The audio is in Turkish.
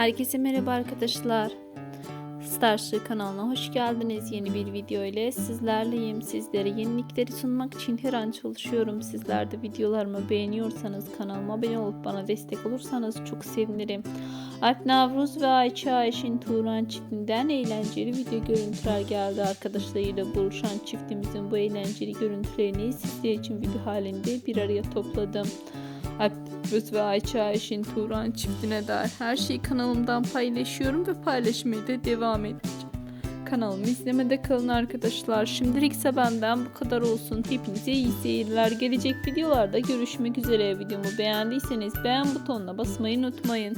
Herkese merhaba arkadaşlar. Starship kanalına hoş geldiniz. Yeni bir video ile sizlerleyim. Sizlere yenilikleri sunmak için her an çalışıyorum. Sizler de videolarımı beğeniyorsanız kanalıma abone olup bana destek olursanız çok sevinirim. Alp Navruz ve Ayça Ayşin Turan çiftinden eğlenceli video görüntüler geldi. Arkadaşlarıyla buluşan çiftimizin bu eğlenceli görüntülerini sizler için video halinde bir araya topladım. Rüz ve Ayça Ayşin Turan çiftine dair her şeyi kanalımdan paylaşıyorum ve paylaşmaya da devam edeceğim. Kanalımı izlemede kalın arkadaşlar. Şimdilik ise benden bu kadar olsun. Hepinize iyi seyirler. Gelecek videolarda görüşmek üzere. Videomu beğendiyseniz beğen butonuna basmayı unutmayın.